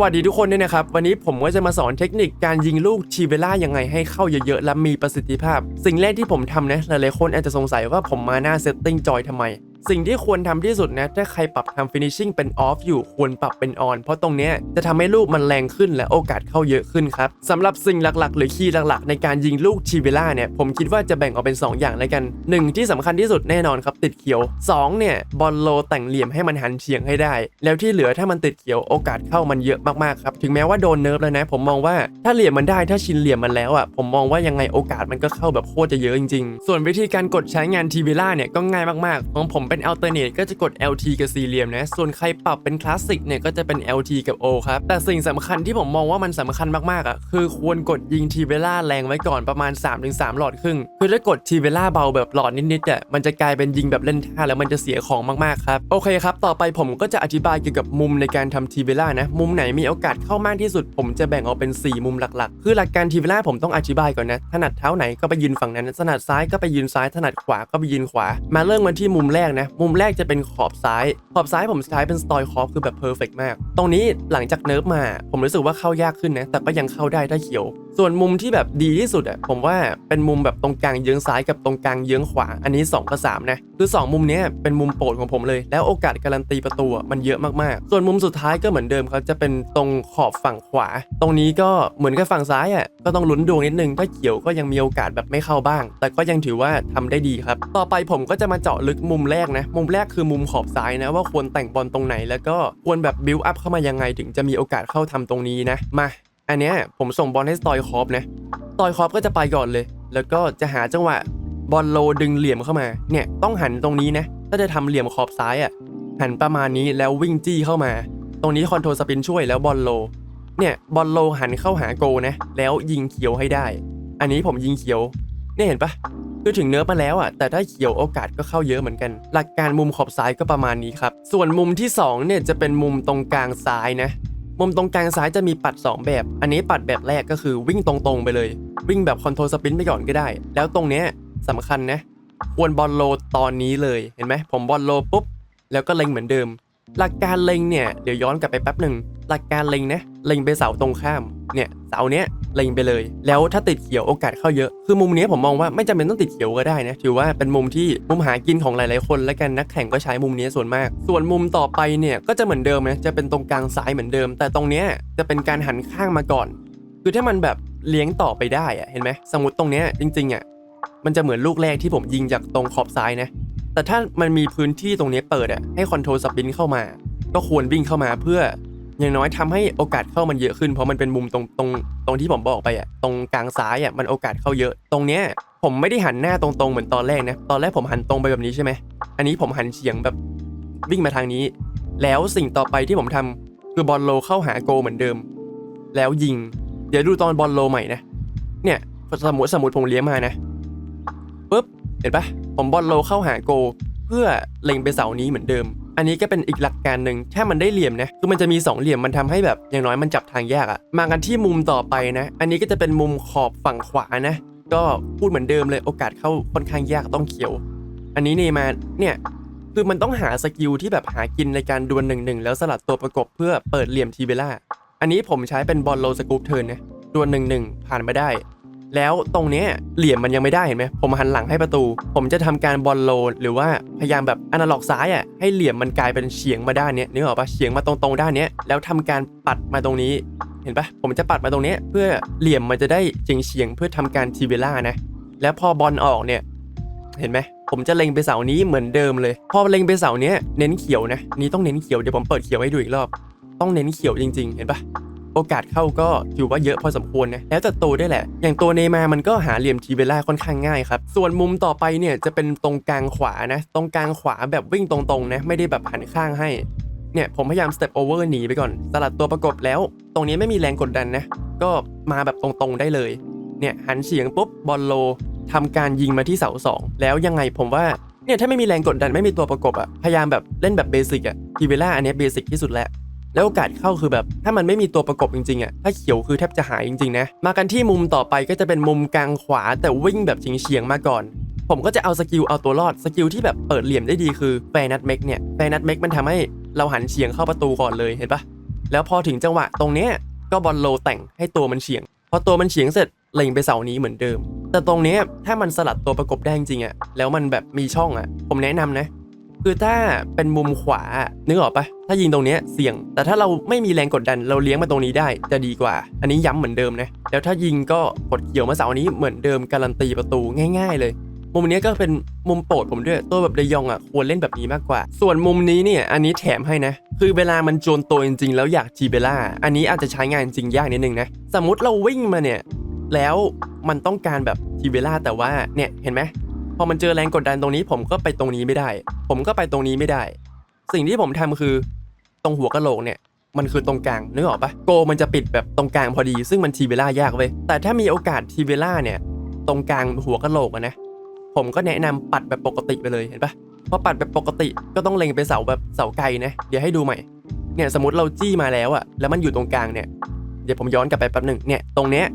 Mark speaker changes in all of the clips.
Speaker 1: วัสดีทุกคนด้วยนะครับ วันนี้ผมก็จะมาสอนเทคนิคการยิงลูกชีเวล่ายังไงให้เข้าเยอะๆ และมีประสิทธิภาพ สิ่งแรกที่ผมทำนะหลายๆคนอาจจะสงสัยว่าผมมาหน้าเซตติ้งจอยทำไม สิ่งที่ควรทำที่สุดนะถ้าใครปรับทำ finishing เป็น off อยู่ควรปรับเป็น on เพราะตรงเนี้ยจะทำให้ลูกมันแรงขึ้นและโอกาสเข้าเยอะขึ้นครับสำหรับสิ่งหลักๆ หรือคีย์หลักๆ ในการยิงลูกชีเวล่าเนี่ยผมคิดว่าจะแบ่งออกเป็น 2 อย่างแล้วกัน 1 ที่สำคัญที่สุดแน่นอนครับติดเขียว 2 เนี่ยบอลโลแต่งเหลี่ยมให้มันหันเฉียงให้ได้ แล้วที่เหลือถ้ามันติดเขียวโอกาสเข้ามันเยอะมากๆครับถึงแม้ว่าโดนเนิร์ฟแล้วนะ ผมมองว่าถ้าเหลี่ยมมันได้ถ้าชินเหลี่ยมมันแล้วอะผมมองว่ายังไงโอกาสมันก็เข้าแบบโคตรจะเยอะจริง ๆ ส่วนวิธีการกดใช้งานทีวีล่าเนี่ยก็ง่ายมากๆของผมเเทอร์เนทก็จะกด LT กับสี่เหลี่ยมนะ ส่วนใครปรับเป็นคลาสสิกเนี่ยก็จะเป็น LT กับ O ครับ แต่สิ่งสำคัญที่ผมมองว่ามันสำคัญมากๆอะคือควรกดยิงทีเวล่าแรงไว้ก่อนประมาณ 3-3 หลอดครึ่ง คือถ้ากดทีเวล่าเบาแบบหลอดนิดๆอะมันจะกลายเป็นยิงแบบเล่นท่าแล้วมันจะเสียของมากๆครับ โอเคครับ ต่อไปผมก็จะอธิบายเกี่ยวกับมุมในการทำทีเวล่านะ มุมไหนมีโอกาสเข้ามากที่สุด ผมจะแบ่งออกเป็น 4 มุมหลักๆ คือหลักการทีเวล่าผมต้องอธิบายก่อนนะ ถนัดเท้าไหนก็ไปยืนฝั่งนั้น ถนัดซ้ายก็ไปยืนซ้าย ถนัดขวาก็ไปยืนขวา มาเริ่มกันที่มุมแรกนะมุมแรกจะเป็นขอบซ้าย ขอบซ้ายผมใช้เป็นสตอยคอฟคือแบบเพอร์เฟกมาก ตรงนี้หลังจากเนิร์ฟมา ผมรู้สึกว่าเข้ายากขึ้นนะ แต่ก็ยังเข้าได้ถ้าเขียว ส่วนมุมที่แบบดีที่สุดอะผมว่าเป็นมุมแบบตรงกลางเยื้องซ้ายกับตรงกลางเยื้องขวา อันนี้2กับ3นะคือ 2 มุมนี้เป็นมุมโปรดของผมเลย แล้วโอกาสการันตีประตูมันเยอะมากๆ ส่วนมุมสุดท้ายก็เหมือนเดิมครับจะเป็นตรงขอบฝั่งขวา ตรงนี้ก็เหมือนกับฝั่งซ้ายอะก็ต้องลุ้นดวงนิดนึงถ้าเขียวก็ยังมีโอกาสแบบไม่เข้าบ้าง แต่ก็ยังถือว่าทำได้ดีครับ ต่อไปผมก็จะมาเจาะลึกมุมแรกนะ มุมแรกคือมุมขอบซ้ายนะว่าควรแต่งบอลตรงไหน แล้วก็ควรแบบบิวอัพเข้ามายังไงถึงจะมีโอกาสเข้าทำตรงนี้นะมา อันเนี้ยผมส่งบอลให้สตอยคอฟนะสตอยคอฟก็จะไปก่อนเลย แล้วก็จะหาจังหวะบอลโลดึงเหลี่ยมเข้ามา เนี่ยต้องหันตรงนี้นะ ถ้าจะทำเหลี่ยมขอบซ้ายอะ หันประมาณนี้แล้ววิ่งจี้เข้ามา ตรงนี้คอนโทรลสปินช่วยแล้วบอลโล เนี่ยบอลโลหันเข้าหาโกนะ แล้วยิงเขียวให้ได้ อันนี้ผมยิงเขียว เนี่ยเห็นปะคือถึงเนื้อมาแล้วอะ แต่ถ้าเขียวโอกาสก็เข้าเยอะเหมือนกัน หลักการมุมขอบซ้ายก็ประมาณนี้ครับ ส่วนมุมที่สองเนี่ยจะเป็นมุมตรงกลางซ้ายนะ มุมตรงกลางซ้ายจะมีปัด 2 แบบ อันนี้ปัดแบบแรกก็คือวิ่งตรงๆไปเลย วิ่งแบบคอนโทรลสปินไปก่อนก็ได้ แล้วตรงเนี้ยสำคัญนะ ควรบอลโลตอนนี้เลย เห็นไหม ผมบอลโลปุ๊บ แล้วก็เล็งเหมือนเดิม หลักการเล็งเนี่ย เดี๋ยวย้อนกลับไปแป๊บหนึ่ง หลักการเล็งนะ เล็งไปเสาตรงข้าม เนี่ย เสาเนี้ย เล็งไปเลย แล้วถ้าติดเขียวโอกาสเข้าเยอะ คือมุมนี้ผมมองว่าไม่จำเป็นต้องติดเขียวก็ได้นะ ถือว่าเป็นมุมที่มุมหากินของหลายๆคน และกันนักแข่งก็ใช้มุมนี้ส่วนมาก ส่วนมุมต่อไปเนี่ยก็จะเหมือนเดิมนะ จะเป็นตรงกลางซ้ายเหมือนเดิม แต่ตรงเนี้ยจะเป็นการหันข้างมาก่อน คือถ้ามันแบบเลี้ยงต่อไปได้อะเห็นไหมสมมติตรงเนี้ยจริงๆอะมันจะเหมือนลูกแรกที่ผมยิงจากตรงขอบซ้ายนะ แต่ถ้ามันมีพื้นที่ตรงนี้เปิดอะให้คอนโทรลสปินเข้ามา ก็ควรวิ่งเข้ามาเพื่อ อย่างน้อยทำให้โอกาสเข้ามันเยอะขึ้นเพราะมันเป็นมุมตรงตรงตรงที่ผมบอกไปอะตรงกลางซ้ายอะมันโอกาสเข้าเยอะ ตรงเนี้ยผมไม่ได้หันหน้าตรงๆเหมือนตอนแรกนะตอนแรกผมหันตรงไปแบบนี้ใช่ไหมอันนี้ผมหันเฉียงแบบวิ่งมาทางนี้ แล้วสิ่งต่อไปที่ผมทำคือบอลโลเข้าหาโกเหมือนเดิม แล้วยิง เดี๋ยวดูตอนบอลโลใหม่นะเนี่ยสมมติสมมติผมเลี้ยงมานะปุ๊บเห็นปะผมบอลโลเข้าหาโก เพื่อเล็งไปเสานี้เหมือนเดิม อันนี้ก็เป็นอีกหลักการหนึ่งถ้ามันได้เหลี่ยมนะคือมันจะมี 2 เหลี่ยมมันทำให้แบบอย่างน้อยมันจับทางยากอะมากันที่มุมต่อไปนะ อันนี้ก็จะเป็นมุมขอบฝั่งขวานะ ก็พูดเหมือนเดิมเลยโอกาสเข้าค่อนข้างยากต้องเขียว อันนี้เนมาเนี่ยคือมันต้องหาสกิลที่แบบหากินในการดวลหนึ่งหนึ่งแล้วสลัดตัวประกบเพื่อเปิดเหลี่ยมทีเบล่าอันนี้ผมใช้เป็นบอลโลสกูปเทิร์นนะดวลหนึ่งหนึ่งผ่านมาได้ แล้วตรงเนี้ยเหลี่ยมมันยังไม่ได้เห็นไหมผมหันหลังให้ประตู ผมจะทำการบอลโลหรือว่าพยายามแบบอนาล็อกซ้ายอะให้เหลี่ยมมันกลายเป็นเฉียงมาด้านเนี้ยนึกออกปะเฉียงมาตรงๆด้านเนี้ยแล้วทำการปัดมาตรงนี้เห็นปะผมจะปัดมาตรงเนี้ยเพื่อเหลี่ยมมันจะได้เฉียงเฉียงเพื่อทำการทีเบล่านะแล้วพอบอลออกเนี่ยเห็นไหมผมจะเล็งไปเสานี้เหมือนเดิมเลย พอเล็งไปเสาเนี้ยเน้นเขียวนะนี่ต้องเน้นเขียวเดี๋ยวผมเปิดเขียวให้ดูอีกรอบ ต้องเน้นเขียวจริง ๆ เห็นปะ โอกาสเข้าก็ถือว่าเยอะพอสมควรนะแล้วแต่ตัวได้แหละ อย่างตัวเนมามันก็หาเหลี่ยมทีเบล่าค่อนข้างง่ายครับ ส่วนมุมต่อไปเนี่ยจะเป็นตรงกลางขวานะ ตรงกลางขวาแบบวิ่งตรงๆนะไม่ได้แบบหันข้างให้เนี่ยผมพยายามสเต็ปโอเวอร์หนีไปก่อนสลัดตัวประกบแล้ว ตรงนี้ไม่มีแรงกดดันนะ ก็มาแบบตรงๆได้เลย เนี่ยหันเฉียงปุ๊บบอลโลทำการยิงมาที่เสาสองแล้วยังไงผมว่าเนี่ยถ้าไม่มีแรงกดดันไม่มีตัวประกบอะพยายามแบบเล่นแบบเบสิกอะทีเวล่าอันนี้เบสิกที่สุดแล้ว แล้วโอกาสเข้าคือแบบ ถ้ามันไม่มีตัวประกบจริงๆอะถ้าเขียวคือแทบจะหายจริงๆนะมากันที่มุมต่อไปก็จะเป็นมุมกลางขวาแต่วิ่งแบบเฉียงๆมาก่อน ผมก็จะเอาสกิลเอาตัวรอดสกิลที่แบบเปิดเหลี่ยมได้ดีคือแฟนัทเมกเนี่ยแฟนัทเมกมันทำให้เราหันเฉียงเข้าประตูก่อนเลยเห็นปะแล้วพอถึงจังหวะตรงเนี้ยก็บอลโลแต่งให้ตัวมันเฉียงพอตัวมันเฉียงเสร็จเล็งไปเสานี้เหมือนเดิม แต่ตรงเนี้ยถ้ามันสลัดตัวประกบได้จริงๆอะแล้วมันแบบมีช่องอะผมแนะนำนะ คือถ้าเป็นมุมขวานึกออกปะถ้ายิงตรงเนี้ยเสี่ยง แต่ถ้าเราไม่มีแรงกดดันเราเลี้ยงมาตรงนี้ได้จะดีกว่า อันนี้ย้ำเหมือนเดิมนะแล้วถ้ายิงก็กดเขียวมาเสาอันนี้เหมือนเดิมการันตีประตูง่าย ๆ เลยมุมนี้ก็เป็นมุมโปรดผมด้วยตัวแบบเดยองอะควรเล่นแบบนี้มากกว่า ส่วนมุมนี้เนี่ยอันนี้แถมให้นะ คือเวลามันโจนตัวจริงๆ แล้วอยากทีเบล่าอันนี้อาจจะใช้งานจริงยากนิดนึงนะ สมมติเราวิ่งมาเนี่ย แล้วมันต้องการแบบทีเบล่าแต่ว่าเนี่ยเห็นไหม พอมันเจอแรงกดดันตรงนี้ ผมก็ไปตรงนี้ไม่ได้ ผมก็ไปตรงนี้ไม่ได้ สิ่งที่ผมทำคือ ตรงหัวกะโหลกเนี่ยมันคือตรงกลางนึกออกปะโกมันจะปิดแบบตรงกลางพอดี ซึ่งมันทีเวล่ายากเว้ยแต่ถ้ามีโอกาสทีเวล่าเนี่ย ตรงกลางหัวกะโหลกนะผมก็แนะนำปัดแบบปกติไปเลยเห็นปะพอปัดแบบปกติก็ต้องเล็งไปเสาแบบเสาไกลนะเดี๋ยวให้ดูใหม่เนี่ยสมมติเราจี้มาแล้วอะแล้วมันอยู่ตรงกลางเนี่ยเดี๋ยวผมย้อนกลับไปแป๊บหนึ่งเนี่ยตรงเนี้ย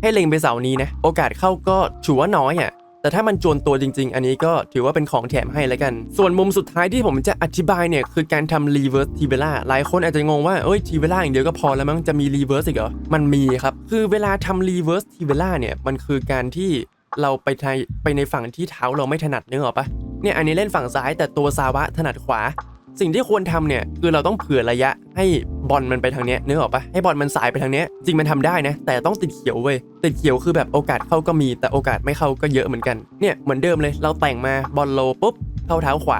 Speaker 1: ให้เล็งไปเสานี้นะโอกาสเข้าก็ถือว่าน้อยอะ แต่ถ้ามันจวนตัวจริง ๆ อันนี้ก็ถือว่าเป็นของแถมให้แล้วกัน ส่วนมุมสุดท้ายที่ผมจะอธิบายเนี่ย คือการทำ reverse t i b e l a หลายคนอาจจะงงว่าเอ้ย t i b e l a อย่างเดียวก็พอแล้วมั้งจะมี reverse อีกเหรอมันมีครับ คือเวลาทำ reverse t i b e l a เนี่ยมันคือการที่เราไปในไปในฝั่งที่เท้าเราไม่ถนัดนึกออกปะเนี่ยอันนี้เล่นฝั่งซ้ายแต่ตัวซาวะถนัดขวา สิ่งที่ควรทำเนี่ยคือเราต้องเผื่อระยะให้บอลมันไปทางเนี้ยนึกออกปะให้บอลมันสายไปทางเนี้ยจริงมันทำได้นะ แต่ต้องติดเขียวเว้ยติดเขียวคือแบบโอกาสเข้าก็มี แต่โอกาสไม่เข้าก็เยอะเหมือนกันเนี่ยเหมือนเดิมเลยเราแต่งมาบอลโลปุ๊บเข้าเท้าขวา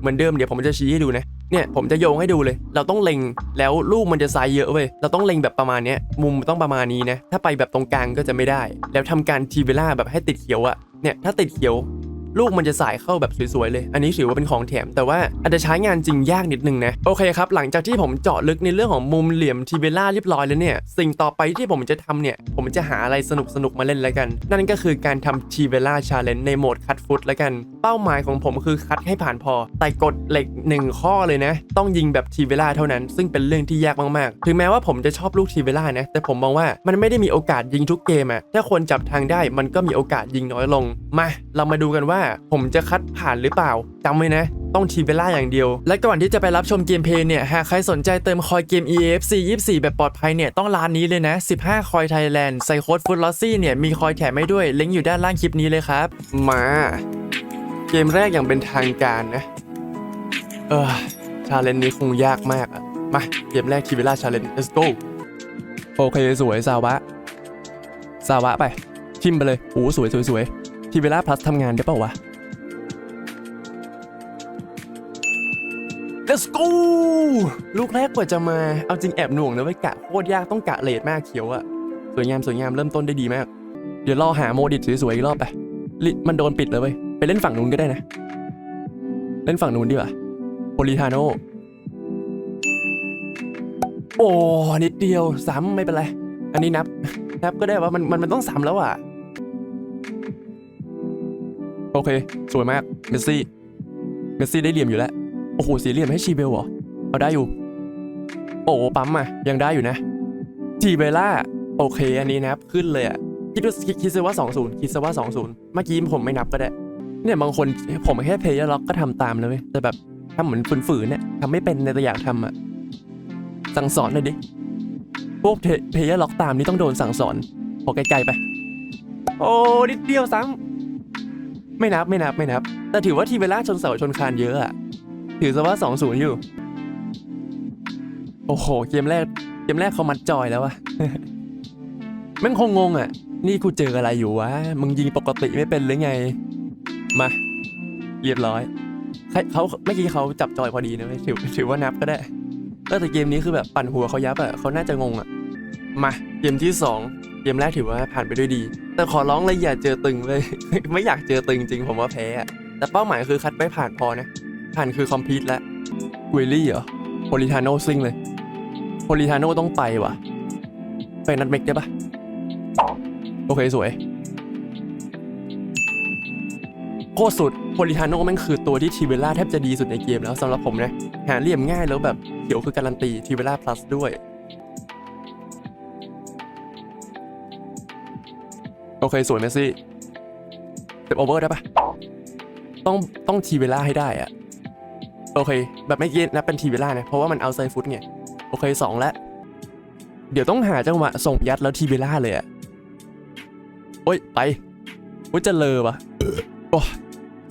Speaker 1: เหมือนเดิมเดี๋ยวผมจะชี้ให้ดูนะเนี่ยผมจะโยงให้ดูเลย เราต้องเล็งแล้วลูกมันจะไซายเยอะเว้ย เราต้องเล็งแบบประมาณเนี้ย มุมต้องประมาณนี้นะ ถ้าไปแบบตรงกลางก็จะไม่ได้ แล้วทำการทีเวล่าแบบให้ติดเขียวอะเนี่ยถ้าติดเขียว ลูกมันจะสายเข้าแบบสวยๆเลย อันนี้ถือว่าเป็นของแถม แต่ว่าอาจจะใช้งานจริงยากนิดนึงนะ โอเคครับ หลังจากที่ผมเจาะลึกในเรื่องของมุมเหลี่ยมทีเบล่าเรียบร้อยแล้วเนี่ย สิ่งต่อไปที่ผมจะทำเนี่ย ผมจะหาอะไรสนุกๆมาเล่นแล้วกัน นั่นก็คือการทำทีเบล่าชาเลนจ์ในโหมดคัดฟุตแล้วกัน เป้าหมายของผมคือคัดให้ผ่านพอ แต่กฎเหล็กหนึ่งข้อเลยนะ ต้องยิงแบบทีเบล่าเท่านั้น ซึ่งเป็นเรื่องที่ยากมากๆ ถึงแม้ว่าผมจะชอบลูกทีเบล่านะ แต่ผมมองว่ามันไม่ได้มีโอกาสยิงทุกเกมอะถ้าคนจับทางได้มันก็มีโอกาสยิงน้อยลง มา เรามาดูกันว่าผมจะคัดผ่านหรือเปล่าจำไว้นะ ต้องทีมเบล่าอย่างเดียว และก่อนที่จะไปรับชมเกมเพลย์เนี่ยหากใครสนใจเติมคอยเกม EAFC 24 แบบปลอดภัยเนี่ยต้องร้านนี้เลยนะ 15 คอยไทยแลนด์ใส่โค้ดฟุตลอซี่เนี่ยมีคอยแถมให้ด้วยลิงก์อยู่ด้านล่างคลิปนี้เลยครับ มา เกมแรกอย่างเป็นทางการนะ เออชาเลนจ์นี้คงยากมากอะมา เกมแรกทีเบล่าชาเลนจ์ let's go โอเค สวย ซาวะ ซาวะไปทิมไปเลย โอ้สวยสวยสวย ทีเบล่าพลัสทำงานได้เปล่าวะ Let's go ลูกแรกกว่าจะมา เอาจริงแอบหน่วงนะไว้ยกะโคตรยากต้องกะเลทมากเขียวอะสวยงามสวยงามเริ่มต้นได้ดีมาก เดี๋ยวรอหาโมดิตสวยๆอีกรอบไปลิมันโดนปิดเลยเว้ยไปเล่นฝั่งนู้นก็ได้นะ เล่นฝั่งนู้นดีกว่าโพลิทาโนโอ้นิดเดียวซ้ำไม่เป็นไร อันนี้นับ นับก็ได้ว่ามันมันมันต้องซ้ำแล้วอะ โอเค สวยมาก เมสซี่ เมสซี่ได้เหลี่ยมอยู่แล้ว โอ้โหสีเหลี่ยมให้ชีเบลเหรอ เอาได้อยู่ โอ้ปั๊มอะ ยังได้อยู่นะจีเบล่า โอเค อันนี้นับ ขึ้นเลยอะ คิดว่าคิดคิดซะว่า20คิดซะว่า20เมื่อกี้ผมไม่นับก็ได้ เนี่ยบางคนผมแค่เพย์ล็อกก็ทำตามเลยเว้ยแต่แบบทำเหมือนฝืนๆเนี่ยทำไม่เป็นในแต่อยากทำอะ สั่งสอนหน่อยดิ พวกเพย์ล็อกตามนี่ต้องโดนสั่งสอน พอไกลๆไป โอ้นิดเดียวซ้ำ ไม่นับไม่นับไม่นับ แต่ถือว่าทีเวลาชนเสาชนคานเยอะอะถือซะว่าสองศูนย์อยู่ โอ้โห เกมแรก เกมแรกเขามัดจอยแล้วอะแม่งคงงงอะนี่กูเจออะไรอยู่วะ มึงยิงปกติไม่เป็นหรือไง มา เรียบร้อยเขาเมื่อกี้เขาจับจอยพอดีนะถือถือว่านับก็ได้แต่เกมนี้คือแบบปั่นหัวเขายับอะเขาน่าจะงงอะมา เกมที่2 เกมแรกถือว่าผ่านไปด้วยดี แต่ขอร้องเลยอย่าเจอตึงเลย ไม่อยากเจอตึงจริงผมว่าแพ้อะแต่เป้าหมายคือคัดไปผ่านพอนะ ผ่านคือคอมพิวต์แล้วเวลลี่เหรอโพลิทาโนซิงเลยโพลิทาโนต้องไปว่ะ ไปนัดเมกได้ปะโอเคสวยโคตรสุดโพลิทาโนแม่งคือตัวที่ทีเวล่าแทบจะดีสุดในเกมแล้วสำหรับผมนะ หาเหลี่ยมง่ายแล้วแบบเขียวคือการันตีทีเวล่าพลัสด้วย โอเค สวยเมสซี่เต็โอเวอร์ได้ปะต้องต้องทีเวล่าให้ได้อะโอเค แบบไม่เกี้นับเป็นทีเวล่านะเพราะว่ามันเอาไซฟุตไงโอเคสองแล้วเดี๋ยวต้องหาจังหวะส่งยัดแล้วทีเบล่าเลยอะโอ้ย ไปโอ้ยจะเลอวะโอ้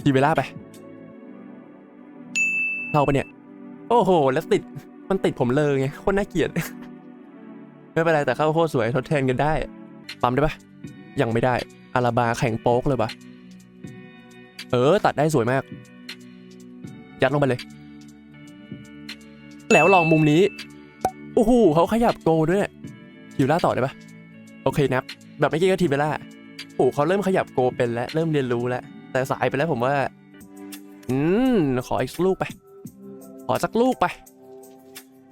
Speaker 1: ทีเบล่าไปเข้าไปะเนี่ย โอ้โห แล้วติด มันติดผมเลยไง โคตรน่าเกลียด ไม่เป็นไรแต่เข้าโคตรสวยทดแทนกันได้ ปั๊มได้ปะ ยังไม่ได้อาราบาแข่งโป๊กเลยปะเออ ตัดได้สวยมาก ยัดลงไปเลย แล้วลองมุมนี้ โอ้โหเขาขยับโกด้วยทีเวล่าต่อได้ปะโอเคนับ แบบเมื่อกี้ก็ทีเวล่าโอ้โหเขาเริ่มขยับโกเป็นแล้ว เริ่มเรียนรู้แล้ว แต่สายไปแล้วผมว่า อืม ขออีกสักลูกไป ขอสักลูกไป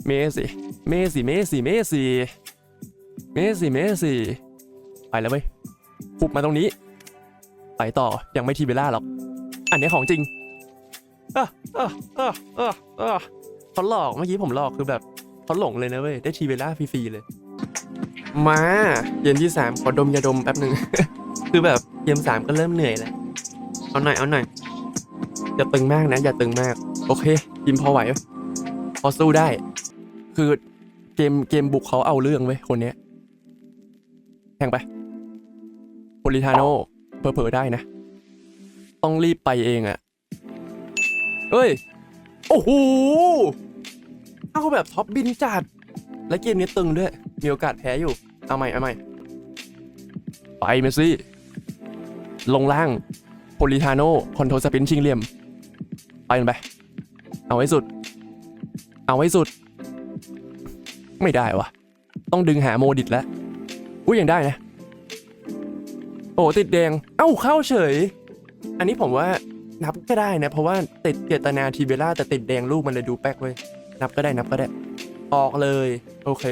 Speaker 1: เมสิเมสิเมสิเมสิเมสิเมสิไปแล้วเว้ย ปุบมาตรงนี้ ไปต่อยังไม่ทีเวล่าหรอก อันนี้ของจริงอะอะอะอะอะเขาหลอกเมื่อกี้ผมหลอกคือแบบเขาหลงเลยนะเว้ยได้ทีเวล่าฟรีๆเลย มาเกมที่สามขอดมยาดมแป๊บหนึ่งคือแบบเกมสามก็เริ่มเหนื่อยแล้วเอาหน่อยเอาหน่อยอย่าตึงมากนะ อย่าตึงมาก โอเคทีมพอไหวพอสู้ได้ คือเกมเกมบุกเขาเอาเรื่องเว้ยคนเนี้ยแข่งไป โพลิทาโนเผลอๆได้นะ ต้องรีบไปเองอะเอ้ย โอ้โหเอาแบบท็อปบินจัด และเกมนี้ตึงด้วย มีโอกาสแพ้อยู่ เอาใหม่เอาใหม่ ไปเมสซี่ ลงล่าง โพลิทาโนคอนโทรลสปินชิงเหลี่ยม ไปกันไป เอาไว้สุด เอาไว้สุด ไม่ได้วะต้องดึงหาโมดิตแล้วอุ้ยยังได้นะ อ้ติดแดง เอ้าเข้าเฉย อันนี้ผมว่านับก็ได้นะ เพราะว่าติดเจตนาทีเบล่าแต่ติดแดงลูกมันเลยดูแป๊กเว้ยนับก็ได้นับก็ได้ ออกเลย โอเค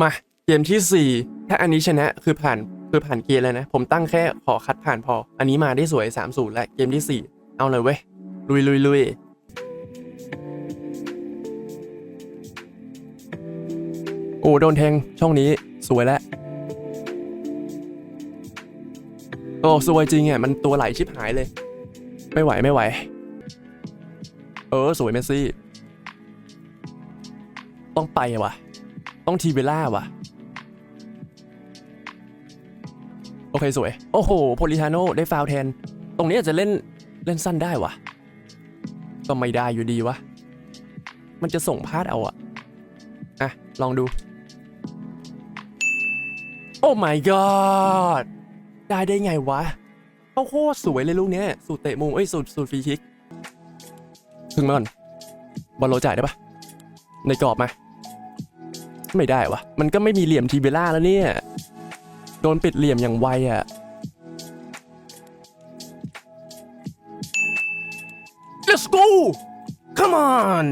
Speaker 1: มาเกมที่ 4 ถ้าอันนี้ชนะคือผ่านคือผ่านเกมแล้วนะ ผมตั้งแค่ขอคัดผ่านพอ อันนี้มาได้สวย3 0แล้วเกมที่ 4 เอาเลยเว้ย ลุยลุยลุยโอ้โดนแทงช่องนี้สวยแล้ว โอ้สวยจริงอะมันตัวไหลชิบหายเลย ไม่ไหวไม่ไหว เออ สวยเมสซี่ ต้องไปว่ะ ต้องทีเวล่าว่ะ โอเคสวย โอ้โหโพลิทาโนได้ฟาวแทน ตรงนี้อาจจะเล่นเล่นสั้นได้ว่ะ ก็ไม่ได้อยู่ดีวะ มันจะส่งพลาดเอาอะอะ ลองดู โอ้ my god ได้ได้ไงวะเขาโคตรสวยเลยลูกเนี้ยสูตรเตะมุมเอ้ยสูตรสูตรฟรีคิกพึ่งมาก่อนบอลโลจ่ายได้ปะในกรอบมาไม่ได้วะมันก็ไม่มีเหลี่ยมทีเบล่าแล้วเนี่ย โดนปิดเหลี่ยมอย่างไวอะ Let's go come on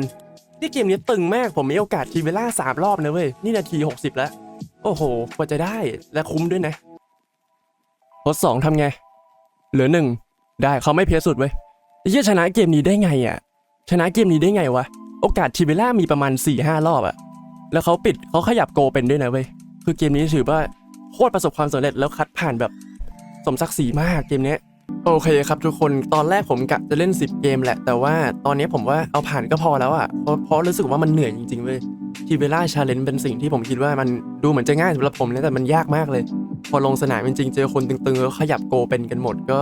Speaker 1: ที่เกมนี้ตึงมากผมมีโอกาสทีเวล่าสามรอบนะเว้ย นี่นาที 60 แล้ว โอ้โห กว่าจะได้และคุ้มด้วยนะ ทดสองทำไง เหลือหนึ่งได้เขาไม่เพียสุดเว้ยไอ้เหี้ยชนะเกมนี้ได้ไงอะ ชนะเกมนี้ได้ไงวะ โอกาสทีเวล่ามีประมาณ4ี่ห้ารอบอะแล้วเขาปิดเขาขยับโกเป็นด้วยนะเว้ย คือเกมนี้ถือว่าโคตรประสบความสำเร็จแล้วคัดผ่านแบบสมศักดิ์ศรีมากเกมเนี้ยโอเคครับทุกคนตอนแรกผมกะจะเล่น 10 เกมแหละ แต่ว่าตอนนี้ผมว่าเอาผ่านก็พอแล้วอะเพราะเพราะรู้สึกว่ามันเหนื่อยจริงๆเว้ยทีเวล่าชาเลนจ์เป็นสิ่งที่ผมคิดว่ามันดูเหมือนจะง่ายสำหรับผมนะแต่มันยากมากเลย พอลงสนามจริงๆเจอคนตึงๆแล้วขยับโกเป็นกันหมดก็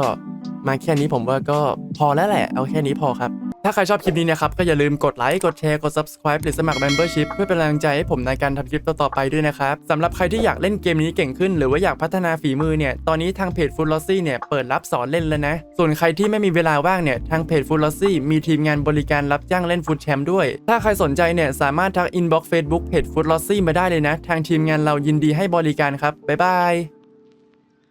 Speaker 1: มาแค่นี้ผมว่าก็พอแล้วแหละ เอาแค่นี้พอครับ ถ้าใครชอบคลิปนี้นะครับ ก็อย่าลืมกดไลค์ กดแชร์ กด subscribe หรือสมัคร membership เพื่อเป็นแรงใจให้ผมในการทำคลิปต่อๆไปด้วยนะครับสำหรับใครที่อยากเล่นเกมนี้เก่งขึ้น หรือว่าอยากพัฒนาฝีมือเนี่ย ตอนนี้ทางเพจ f o o d l o s s y เนี่ยเปิดรับสอนเล่นแล้วนะ ส่วนใครที่ไม่มีเวลาว่างเนี่ย ทางเพจ f o o d l o s s y มีทีมงานบริการรับจ้างเล่นฟุตแชมป์ด้วย ถ้าใครสนใจเนี่ยสามารถทัก inbox Facebook เพจ f o o d l o s s y มาได้เลยนะ ทางทีมงานเรายินดีให้บริการครับบ๊ายบาย